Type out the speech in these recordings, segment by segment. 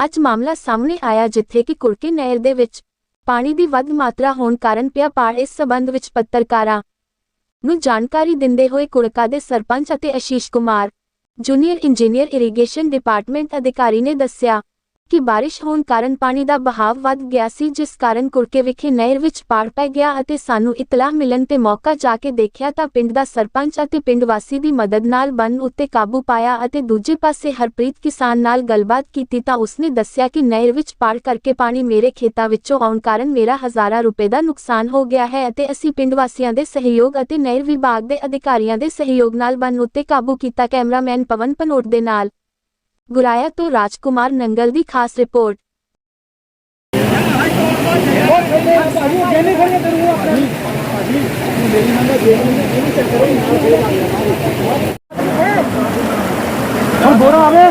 ਅੱਜ ਮਾਮਲਾ ਸਾਹਮਣੇ ਆਇਆ ਜਿੱਥੇ ਕਿ ਕੁੜਕੇ ਨਹਿਰ ਦੇ ਵਿੱਚ ਪਾਣੀ ਦੀ ਵੱਧ ਮਾਤਰਾ ਹੋਣ ਕਾਰਨ ਪਿਆ ਪਾੜ ਇਸ ਸਬੰਧ ਵਿੱਚ ਪੱਤਰਕਾਰਾਂ ਨੂੰ ਜਾਣਕਾਰੀ ਦਿੰਦੇ ਹੋਏ ਕੁੜਕਾ ਦੇ ਸਰਪੰਚ ਅਤੇ Ashish Kumar, junior engineer irrigation department ਅਧਿਕਾਰੀ ਨੇ ਦੱਸਿਆ ਕਿ ਬਾਰਿਸ਼ ਹੋਣ ਕਾਰਨ ਪਾਣੀ ਦਾ ਬਹਾਵ ਵੱਧ ਗਿਆ ਸੀ, ਜਿਸ ਕਾਰਨ ਕੁੜਕੇ ਵਿਖੇ ਨਹਿਰ ਵਿੱਚ ਪਾੜ ਪੈ ਗਿਆ ਅਤੇ ਸਾਨੂੰ ਇਤਲਾਹ ਮਿਲਣ ਤੇ ਮੌਕਾ ਜਾ ਕੇ ਦੇਖਿਆ ਤਾਂ ਪਿੰਡ ਦਾ ਸਰਪੰਚ ਅਤੇ ਪਿੰਡ ਵਾਸੀ ਦੀ ਮਦਦ ਨਾਲ ਬੰਨ ਉੱਤੇ ਕਾਬੂ ਪਾਇਆ ਅਤੇ ਦੂਜੇ ਪਾਸੇ ਹਰਪ੍ਰੀਤ ਕਿਸਾਨ ਨਾਲ ਗੱਲਬਾਤ ਕੀਤੀ ਤਾਂ ਉਸਨੇ ਦੱਸਿਆ ਕਿ ਨਹਿਰ ਵਿੱਚ ਪਾੜ ਕਰਕੇ ਪਾਣੀ ਮੇਰੇ ਖੇਤਾਂ ਵਿੱਚੋਂ ਆਉਣ ਕਾਰਨ ਮੇਰਾ ਹਜ਼ਾਰਾਂ ਰੁਪਏ ਦਾ ਨੁਕਸਾਨ ਹੋ ਗਿਆ ਹੈ ਅਤੇ ਅਸੀਂ ਪਿੰਡ ਵਾਸੀਆਂ ਦੇ ਸਹਿਯੋਗ ਅਤੇ ਨਹਿਰ ਵਿਭਾਗ ਦੇ ਅਧਿਕਾਰੀਆਂ ਦੇ ਸਹਿਯੋਗ ਨਾਲ ਬੰਨ ਉੱਤੇ ਕਾਬੂ ਕੀਤਾ। ਕੈਮਰਾਮੈਨ ਪਵਨ ਪਨੋਟ ਦੇ ਨਾਲ ਗੁਰਾਇਆ ਤੋਂ ਰਾਜਕੁਮਾਰ ਨੰਗਲ ਦੀ ਖਾਸ ਰਿਪੋਰਟ ਹੁਣ ਬੋਰਾ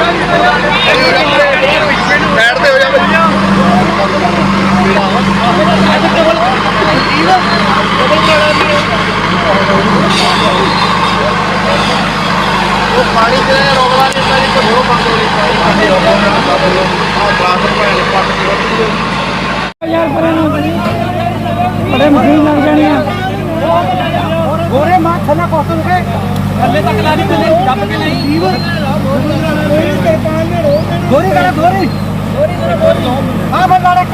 ਯਾਰ ਪਰੇ ਨੂੰ ਬੜੇ ਮਸ਼ੀਨ ਲੱਗ ਜਾਣੀ ਆ। ਗੋਰੇ ਮਾਂ ਥੱਲੇ ਕੋਸ ਨੂੰ ਕੇ। ਥੱਲੇ ਤੱਕ ਲਾ ਦੀ ਤੇ ਦੱਬ ਕੇ ਨਹੀਂ ਜੀਵ ਗੋਰੀ। ਕਰਾ ਗੋਰੀ। ਹਾਂ ਬੰਦਾ ਰੱਖ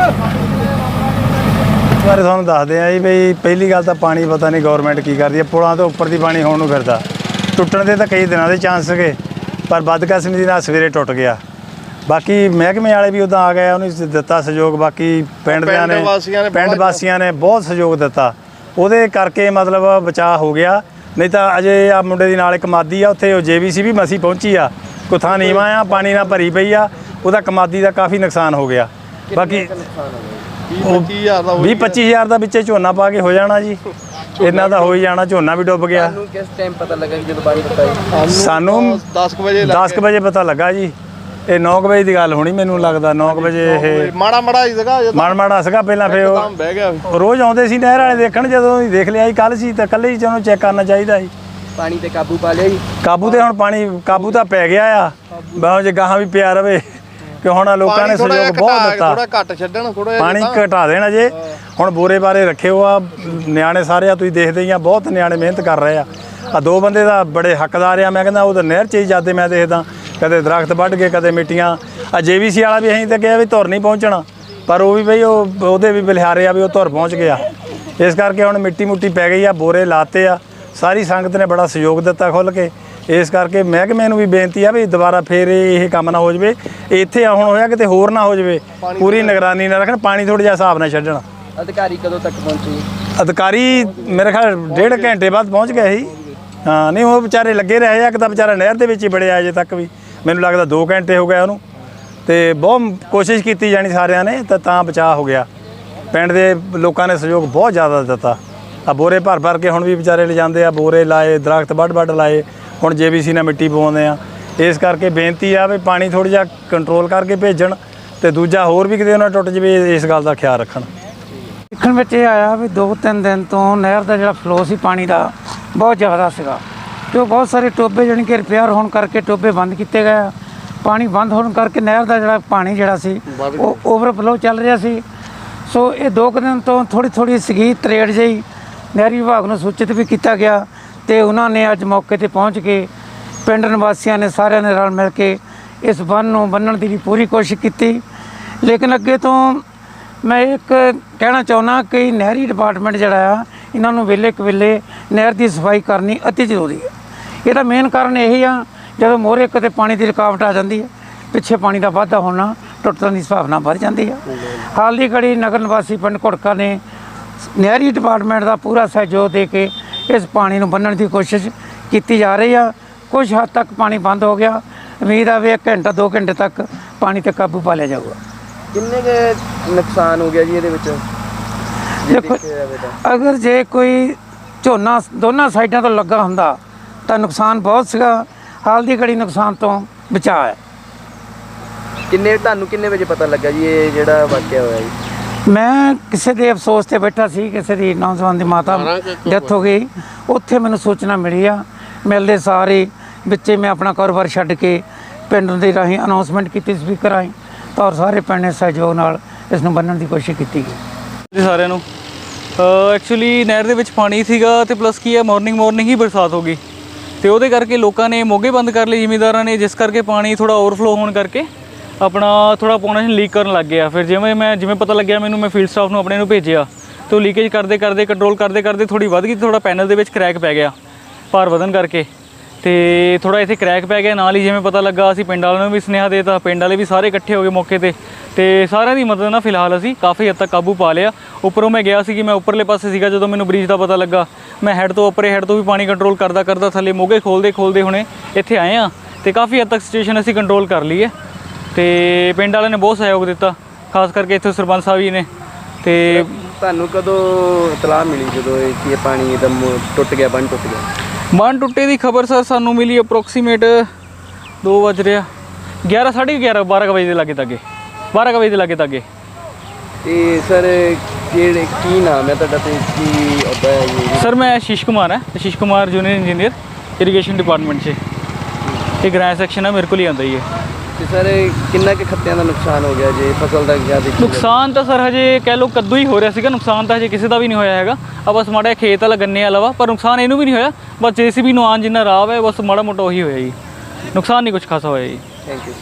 ਇਸ ਬਾਰੇ ਤੁਹਾਨੂੰ ਦੱਸਦੇ ਆ ਜੀ ਬਈ ਪਹਿਲੀ ਗੱਲ ਤਾਂ ਪਾਣੀ ਪਤਾ ਨਹੀਂ ਗਵਰਨਮੈਂਟ ਕੀ ਕਰਦੀ ਹੈ ਪੁਲਾਂ ਤੋਂ ਉੱਪਰ ਦੀ ਪਾਣੀ ਹੋਣ ਨੂੰ ਫਿਰਦਾ। ਟੁੱਟਣ ਦੇ ਤਾਂ ਕਈ ਦਿਨਾਂ ਦੇ ਚਾਂਸ ਸੀਗੇ ਪਰ ਬਦਕਿਸਮਤੀ ਨਾਲ ਸਵੇਰੇ ਟੁੱਟ ਗਿਆ। ਬਾਕੀ ਮਹਿਕਮੇ ਵਾਲੇ ਵੀ ਉਦਾਂ ਆ ਗਏ ਉਹਨੂੰ ਦਿੱਤਾ ਸਹਿਯੋਗ ਬਾਕੀ ਪਿੰਡ ਦਿਆਂ ਨੇ ਪਿੰਡ ਵਾਸੀਆਂ ਨੇ ਬਹੁਤ- ਸਹਿਯੋਗ ਦਿੱਤਾ। ਉਹਦੇ ਕਰਕੇ ਮਤਲਬ ਬਚਾਅ ਹੋ ਗਿਆ। ਨਹੀਂ ਤਾਂ ਅਜੇ ਆ ਮੁੰਡੇ ਦੀ ਨਾਲ ਇੱਕ ਮਾਦੀ ਆ ਉੱਥੇ ਉਹ ਜੇਬੀਸੀ ਵੀ ਮਸੀ ਪਹੁੰਚੀ ਆ। ਕੁਥਾ ਨੀਵਾਂ ਆ ਪਾਣੀ ਨਾਲ ਭਰੀ ਪਈ ਆ ਉਹਦਾ ਕਮਾਦੀ ਦਾ ਕਾਫੀ ਨੁਕਸਾਨ ਹੋ ਗਿਆ। ਬਾਕੀ 25000 ਦਾ 20 25000 ਦਾ ਵਿੱਚੇ ਝੋਨਾ ਪਾ ਕੇ ਹੋ ਜਾਣਾ ਜੀ। ਇਹਨਾਂ ਦਾ ਹੋ ਹੀ ਜਾਣਾ ਝੋਨਾ ਵੀ ਡੁੱਬ ਗਿਆ। ਨੂੰ ਕਿਸ ਟਾਈਮ ਪਤਾ ਲੱਗਾ ਕਿ ਜਦੋਂ ਬਾਰਿਸ਼ ਪਈ ਸਾਨੂੰ 10 ਵਜੇ 10 ਕੁ ਵਜੇ ਪਤਾ ਲੱਗਾ ਜੀ। ਇਹ 9 ਕੁ ਵਜੇ ਦੀ ਗੱਲ ਹੋਣੀ ਮੈਨੂੰ ਲੱਗਦਾ 9 ਕੁ ਵਜੇ ਇਹ ਮਾੜਾ ਮਾੜਾ ਹੀ ਸੀਗਾ ਜਦੋਂ ਮਾੜ ਮਾੜਾ ਸੀਗਾ ਪਹਿਲਾਂ ਫੇ ਬਹਿ ਗਿਆ ਰੋਜ਼ ਆਉਂਦੇ ਸੀ ਨਹਿਰ ਵਾਲੇ ਦੇਖਣ ਜਦੋਂ ਹੀ ਦੇਖ ਲਿਆ ਸੀ ਕੱਲ ਸੀ ਤਾਂ ਕੱਲੇ ਹੀ ਚਲੋ ਚੈੱਕ ਕਰਨਾ ਚਾਹੀਦਾ ਸੀ। ਪਾਣੀ ਤੇ ਕਾਬੂ ਪਾ ਲਿਆ ਜੀ। ਕਾਬੂ ਤੇ ਹੁਣ ਪਾਣੀ ਕਾਬੂ ਤਾਂ ਪੈ ਗਿਆ ਆ। ਬਾਹੋਂ ਜੇ ਗਾਹਾਂ ਵੀ ਪਿਆ ਰਵੇ। ਕਿ ਹੁਣ ਲੋਕਾਂ ਨੇ ਸਹਿਯੋਗ ਬਹੁਤ ਦਿੱਤਾ। ਥੋੜ੍ਹਾ ਘੱਟ ਛੱਡਣ ਥੋੜਾ ਪਾਣੀ ਘਟਾ ਦੇਣਾ ਜੇ। ਹੁਣ ਬੋਰੇ ਬਾਰੇ ਰੱਖਿਓ ਆ ਨਿਆਣੇ ਸਾਰੇ ਆ ਤੁਸੀਂ ਦੇਖਦੇ ਹੀ ਆ ਬਹੁਤ ਨਿਆਣੇ ਮਿਹਨਤ ਕਰ ਰਹੇ ਆ। ਆ ਦੋ ਬੰਦੇ ਦਾ ਬੜੇ ਹੱਕਦਾਰ ਆ ਮੈਂ ਕਹਿੰਦਾ ਉਹ ਤਾਂ ਨਹਿਰ ਚ ਹੀ ਜਾਂਦੇ ਮੈਂ ਦੇਖਦਾ। ਕਦੇ ਦਰਖਤ ਵੱਢ ਕੇ ਕਦੇ ਮਿੱਟੀਆਂ। ਆ ਜੀਵੀਸੀ ਵਾਲਾ ਵੀ ਅਸੀਂ ਤਾਂ ਕਿਹਾ ਵੀ ਧੁਰ ਨਹੀਂ ਪਹੁੰਚਣਾ। ਪਰ ਉਹ ਵੀ ਬਈ ਉਹ ਉਹਦੇ ਵੀ ਬਲਿਹਾਰੇ ਆ ਵੀ ਉਹ ਧੁਰ ਪਹੁੰਚ ਗਿਆ। ਇਸ ਕਰਕੇ ਹੁਣ ਮਿੱਟੀ ਮੁੱਟੀ ਪੈ ਗਈ ਆ ਬੋਰੇ ਲਾਤੇ ਆ। ਸਾਰੀ ਸੰਗਤ ਨੇ ਬੜਾ ਸਹਿਯੋਗ ਦਿੱਤਾ ਖੁੱਲ ਕੇ। ਇਸ ਕਰਕੇ ਮਹਿਕਮੇ ਨੂੰ ਵੀ ਬੇਨਤੀ ਆ ਵੀ ਦੁਬਾਰਾ ਫੇਰ ਇਹ ਕੰਮ ਨਾ ਹੋ ਜਵੇ। ਇੱਥੇ ਆ ਹੁਣ ਹੋਇਆ ਕਿਤੇ ਹੋਰ ਨਾ ਹੋ ਜਵੇ। ਪੂਰੀ ਨਿਗਰਾਨੀ ਨਾਲ ਰੱਖਣ ਪਾਣੀ ਥੋੜਾ ਜਿਹਾ ਹਿਸਾਬ ਨਾਲ ਛੱਡਣ। ਅਧਿਕਾਰੀ ਕਦੋਂ ਤੱਕ ਪਹੁੰਚੇ? ਅਧਿਕਾਰੀ ਮੇਰੇ ਖਿਆਲ ਡੇਢ ਘੰਟੇ ਬਾਅਦ ਪਹੁੰਚ ਗਏ ਸੀ। ਹਾਂ ਨਹੀਂ ਉਹ ਵਿਚਾਰੇ ਲੱਗੇ ਰਹੇ ਆ ਕਿ ਤਾਂ ਵਿਚਾਰਾ ਨਹਿਰ ਦੇ ਵਿੱਚ ਹੀ ਬੜਿਆ ਅਜੇ ਤੱਕ ਵੀ। ਮੈਨੂੰ ਲੱਗਦਾ 2 ਘੰਟੇ ਹੋ ਗਏ ਉਹਨੂੰ। ਤੇ ਬਹੁਤ ਕੋਸ਼ਿਸ਼ ਕੀਤੀ ਜਾਣੀ ਸਾਰਿਆਂ ਨੇ ਤਾਂ ਤਾਂ ਬਚਾਅ ਹੋ ਗਿਆ। ਪਿੰਡ ਦੇ ਲੋਕਾਂ ਨੇ ਸਹਿਯੋਗ ਬਹੁਤ ਜ਼ਿਆਦਾ ਦਿੱਤਾ। ਆ ਬੋਰੇ ਭਰ ਭਰ ਕੇ ਹੁਣ ਵੀ ਵਿਚਾਰੇ ਲਿਜਾਂਦੇ ਆ ਬੋਰੇ ਲਾਏ ਦਰਖਤ ਵੱਢ ਵੱਢ ਲਾਏ। ਹੁਣ ਜੇਬੀਸੀ ਨਾਲ ਮਿੱਟੀ ਪਵਾਉਂਦੇ ਆ। ਇਸ ਕਰਕੇ ਬੇਨਤੀ ਆ ਵੀ ਪਾਣੀ ਥੋੜਾ ਜਿਹਾ ਕੰਟਰੋਲ ਕਰਕੇ ਭੇਜਣ ਤੇ ਦੂਜਾ ਹੋਰ ਵੀ ਕਿਤੇ ਉਹਨਾਂ ਟੁੱਟ ਜਵੇ, ਇਸ ਗੱਲ ਦਾ ਖਿਆਲ ਰੱਖਣ। ਦੇਖਣ ਵਿੱਚ ਇਹ ਆਇਆ ਵੀ ਦੋ ਤਿੰਨ ਦਿਨ ਤੋਂ ਨਹਿਰ ਦਾ ਜਿਹੜਾ ਫਲੋ ਸੀ ਪਾਣੀ ਦਾ, ਬਹੁਤ ਜ਼ਿਆਦਾ ਸੀਗਾ। ਤੇ ਉਹ ਬਹੁਤ ਸਾਰੇ ਟੋਬੇ ਜਾਣੀ ਕਿ ਰਿਪੇਅਰ ਹੋਣ ਕਰਕੇ ਟੋਬੇ ਬੰਦ ਕੀਤੇ ਗਏ ਆ। ਪਾਣੀ ਬੰਦ ਹੋਣ ਕਰਕੇ ਨਹਿਰ ਦਾ ਜਿਹੜਾ ਪਾਣੀ ਜਿਹੜਾ ਸੀ, ਉਹ ਓਵਰਫਲੋ ਚੱਲ ਰਿਹਾ ਸੀ। ਸੋ ਇਹ ਦੋ ਕੁ ਦਿਨ ਤੋਂ ਥੋੜੀ ਥੋੜੀ ਸੀਗੀ ਤਰੇੜ ਜਿਹੀ। ਨਹਿਰੀ ਵਿਭਾਗ ਨੂੰ ਸੂਚਿਤ ਵੀ ਕੀਤਾ ਗਿਆ ਤੇ ਉਹਨਾਂ ਨੇ ਅੱਜ ਮੌਕੇ ਤੇ ਪਹੁੰਚ ਕੇ ਪਿੰਡ ਨਿਵਾਸੀਆਂ ਨੇ ਸਾਰਿਆਂ ਨੇ ਰਲ ਮਿਲ ਕੇ ਇਸ ਬੰਨ ਨੂੰ ਬੰਨਣ ਦੀ ਪੂਰੀ ਕੋਸ਼ਿਸ਼ ਕੀਤੀ। ਲੇਕਿਨ ਅੱਗੇ ਤੋਂ ਮੈਂ ਇੱਕ ਕਹਿਣਾ ਚਾਹੁੰਦਾ ਕਿ ਨਹਿਰੀ ਡਿਪਾਰਟਮੈਂਟ ਜਿਹੜਾ ਆ ਇਹਨਾਂ ਨੂੰ ਵੇਲੇ ਕੁ ਵੇਲੇ ਨਹਿਰ ਦੀ ਸਫ਼ਾਈ ਕਰਨੀ ਅਤੀ ਜ਼ਰੂਰੀ ਹੈ। ਇਹਦਾ ਮੇਨ ਕਾਰਨ ਇਹ ਆ ਜਦੋਂ ਮੋਰੇ ਕਿਤੇ ਪਾਣੀ ਦੀ ਰੁਕਾਵਟ ਆ ਜਾਂਦੀ ਹੈ ਪਿੱਛੇ ਪਾਣੀ ਦਾ ਵਾਧਾ ਹੋਣਾ ਟੁੱਟਣ ਦੀ ਸੰਭਾਵਨਾ ਵੱਧ ਜਾਂਦੀ ਹੈ। ਹਾਲ ਦੀ ਘੜੀ ਨਗਰ ਨਿਵਾਸੀ ਪਿੰਡ ਘੁੜਕਾ ਨੇ ਨਹਿਰੀ ਡਿਪਾਰਟਮੈਂਟ ਦਾ ਪੂਰਾ ਸਹਿਯੋਗ ਦੇ ਕੇ ਇਸ ਪਾਣੀ ਨੂੰ ਬੰਨਣ ਦੀ ਕੋਸ਼ਿਸ਼ ਕੀਤੀ ਜਾ ਰਹੀ ਆ। ਕੁਝ ਹੱਦ ਤੱਕ ਪਾਣੀ ਬੰਦ ਹੋ ਗਿਆ। ਉਮੀਦ ਆ ਵੀ 1 ਘੰਟਾ 2 ਘੰਟੇ ਤੱਕ ਪਾਣੀ ਤੇ ਕਾਬੂ ਪਾ ਲਿਆ ਜਾਊਗਾ। ਕਿੰਨੇ ਕੁ ਨੁਕਸਾਨ ਹੋ ਗਿਆ ਜੀ ਇਹਦੇ ਵਿੱਚ? ਦੇਖੋ ਅਗਰ ਜੇ ਕੋਈ ਝੋਨਾ ਦੋਨਾਂ ਸਾਈਡਾਂ ਤੋਂ ਲੱਗਾ ਹੁੰਦਾ ਤਾਂ ਨੁਕਸਾਨ ਬਹੁਤ ਸੀਗਾ। ਹਾਲ ਦੀ ਘੜੀ ਨੁਕਸਾਨ ਤੋਂ ਬਚਾ ਹੈ। ਕਿੰਨੇ ਤੁਹਾਨੂੰ ਕਿੰਨੇ ਵਜੇ ਪਤਾ ਲੱਗਾ ਜੀ ਇਹ ਜਿਹੜਾ ਵਾਕਿਆ ਹੋਇਆ ਜੀ? ਮੈਂ ਕਿਸੇ ਦੇ ਅਫਸੋਸ ਤੇ ਬੈਠਾ ਸੀ ਕਿਸੇ ਦੀ ਨੌਜਵਾਨ ਦੀ ਮਾਤਾ ਡੈਥ ਹੋ ਗਈ। ਉੱਥੇ ਮੈਨੂੰ ਸੂਚਨਾ ਮਿਲੀ ਆ। ਮਿਲਦੇ ਸਾਰੇ ਵਿੱਚੇ ਮੈਂ ਆਪਣਾ ਕਾਰੋਬਾਰ ਛੱਡ ਕੇ ਪਿੰਡ ਦੇ ਰਾਹੀਂ ਅਨਾਉਂਸਮੈਂਟ ਕੀਤੀ ਸਪੀਕਰ ਰਾਹੀਂ ਤਾਂ ਔਰ ਸਾਰੇ ਪਿੰਡ ਨੇ ਸਹਿਯੋਗ ਨਾਲ ਇਸ ਨੂੰ ਬੰਨਣ ਦੀ ਕੋਸ਼ਿਸ਼ ਕੀਤੀ ਗਈ। ਜੀ ਸਾਰਿਆਂ ਨੂੰ। ਐਕਚੁਅਲੀ ਨਹਿਰ ਦੇ ਵਿੱਚ ਪਾਣੀ ਸੀਗਾ ਤੇ ਪਲੱਸ ਕੀ ਹੈ ਮਾਰਨਿੰਗ ਮਾਰਨਿੰਗ ਹੀ ਬਰਸਾਤ ਹੋ ਗਈ। ਤੇ ਉਹਦੇ ਕਰਕੇ ਲੋਕਾਂ ਨੇ ਮੋਗੇ ਬੰਦ ਕਰ ਲਏ ਜ਼ਿਮੀਂਦਾਰਾਂ ਨੇ ਜਿਸ ਕਰਕੇ ਪਾਣੀ ਥੋੜਾ ਓਵਰਫਲੋ ਹੋਣ ਕਰਕੇ। ਆਪਣਾ ਥੋੜਾ ਪੋਰਸ਼ਨ ਲੀਕ ਕਰਨ ਲੱਗ ਗਿਆ। ਫਿਰ ਜਿਵੇਂ ਮੈਂ, ਜਿਵੇਂ ਪਤਾ ਲੱਗਿਆ, ਮੈਨੂੰ ਮੈਂ ਫੀਲਡ ਸਟਾਫ ਨੂੰ ਆਪਣੇ ਨੂੰ ਭੇਜਿਆ। ਤੇ ਉਹ ਲੀਕੇਜ ਕਰਦੇ ਕਰਦੇ ਕੰਟਰੋਲ ਕਰਦੇ ਕਰਦੇ ਥੋੜੀ ਵੱਧ ਗਈ ਥੋੜਾ ਪੈਨਲ ਦੇ ਵਿੱਚ ਕ੍ਰੈਕ ਪੈ ਗਿਆ, ਭਾਰ ਵਧਣ ਕਰਕੇ। ਤੇ ਥੋੜਾ ਇੱਥੇ ਕ੍ਰੈਕ ਪੈ ਗਿਆ, ਨਾਲ ਹੀ ਜਿਵੇਂ ਪਤਾ ਲੱਗਾ, ਅਸੀਂ ਪਿੰਡ ਵਾਲਿਆਂ ਨੂੰ ਵੀ ਸੁਨੇਹਾ ਦੇਤਾ, ਪਿੰਡ ਵਾਲੇ ਵੀ ਸਾਰੇ ਇਕੱਠੇ ਹੋ ਗਏ ਮੌਕੇ ਤੇ। ਤੇ ਸਾਰਿਆਂ ਦੀ ਮਦਦ ਨਾਲ ਫਿਲਹਾਲ ਅਸੀਂ ਕਾਫੀ ਹੱਦ ਤੱਕ ਕਾਬੂ ਪਾ ਲਿਆ। ਉੱਪਰੋਂ ਮੈਂ ਗਿਆ ਸੀ ਕਿ ਮੈਂ ਉੱਪਰਲੇ ਪਾਸੇ ਸੀਗਾ, ਜਦੋਂ ਮੈਨੂੰ ਬ੍ਰਿਜ ਦਾ ਪਤਾ ਲੱਗਾ। ਮੈਂ ਹੈੱਡ ਤੋਂ ਉੱਪਰੇ ਹੈੱਡ ਤੋਂ ਵੀ ਪਾਣੀ ਕੰਟਰੋਲ ਕਰਦਾ ਕਰਦਾ, ਥੱਲੇ ਮੋਗੇ ਖੋਲਦੇ ਖੋਲਦੇ ਹੁਣੇ ਇੱਥੇ ਆਏ ਆ ਤੇ ਕਾਫੀ ਹੱਦ ਤੱਕ ਸਿਚੁਏਸ਼ਨ ਅਸੀਂ ਕੰਟਰੋਲ ਕਰ ਲਈ ਹੈ ਤੇ ਪਿੰਡ ਵਾਲਿਆਂ ਨੇ ਬਹੁਤ ਸਹਿਯੋਗ ਦਿੱਤਾ ਖਾਸ ਕਰਕੇ ਇੱਥੇ ਸਰਪੰਚ ਸਾਹਿਬ ਜੀ ਨੇ। ਤੇ ਤੁਹਾਨੂੰ ਕਦੋਂ ਇਤਲਾਹ ਮਿਲੀ ਜਦੋਂ ਇਹ ਕਿ ਇਹ ਪਾਣੀ ਇਹਦਾ ਟੁੱਟ ਗਿਆ ਬੰਨ ਟੁੱਟ ਗਿਆ? ਬੰਨ ਟੁੱਟੇ ਦੀ ਖਬਰ ਸਰ ਸਾਨੂੰ ਮਿਲੀ ਅਪਰੋਕਸੀਮੇਟ 2 ਵਜ ਰਿਹਾ। 11 11:30 12 ਕੁ ਵਜੇ ਦੇ ਲਾਗੇ ਤੱਕੇ 12 ਕੁ ਵਜੇ ਦੇ ਲਾਗੇ ਤੱਕੇ ਤੇ ਸਰ ਕਿਹੜੇ ਕੀ ਨਾਮ ਹੈ ਤੁਹਾਡਾ ਤੇ ਕੀ ਅਹੁਦਾ ਹੈ ਸਰ ਮੈਂ ਆਸ਼ੀਸ਼ ਕੁਮਾਰ ਹੈ। Ashish Kumar junior engineer irrigation department 'ਚ। ਇਹ ਗ੍ਰਾਂ ਸੈਕਸ਼ਨ ਹੈ ਮੇਰੇ ਕੋਲ ਹੀ ਆਉਂਦਾ ਹੀ ਹੈ। ਤੇ ਸਰ ਕਿੰਨਾ ਕੁ ਖੱਤਿਆਂ ਦਾ ਨੁਕਸਾਨ ਹੋ ਗਿਆ ਜੇ ਫਸਲ ਦਾ ਕਿਆ ਦੇਖੀ ਨੁਕਸਾਨ ਤਾਂ ਸਰ ਹਜੇ ਕਹਿ ਲਓ ਕੱਦੂ ਹੀ ਹੋ ਰਿਹਾ ਸੀਗਾ ਨੁਕਸਾਨ ਤਾਂ ਹਜੇ ਕਿਸੇ ਦਾ ਵੀ ਨਹੀਂ ਹੋਇਆ ਹੈਗਾ। ਆ ਬਸ ਮਾੜਾ ਖੇਤ ਵਾਲਾ ਗੰਨੇ ਵਾਲਾ ਵਾ ਪਰ ਨੁਕਸਾਨ ਇਹਨੂੰ ਵੀ ਨਹੀਂ ਹੋਇਆ ਬਸ ਜੀਸੀਬੀ ਨੂੰ ਆਉਣ ਜਿੰਨਾ ਰਾਹ ਹੈ ਬਸ ਮਾੜਾ ਮੋਟਾ ਉਹੀ ਹੋਇਆ ਜੀ। ਨੁਕਸਾਨ ਨਹੀਂ ਕੁਝ ਖਾਸਾ ਹੋਇਆ ਜੀ। Thank you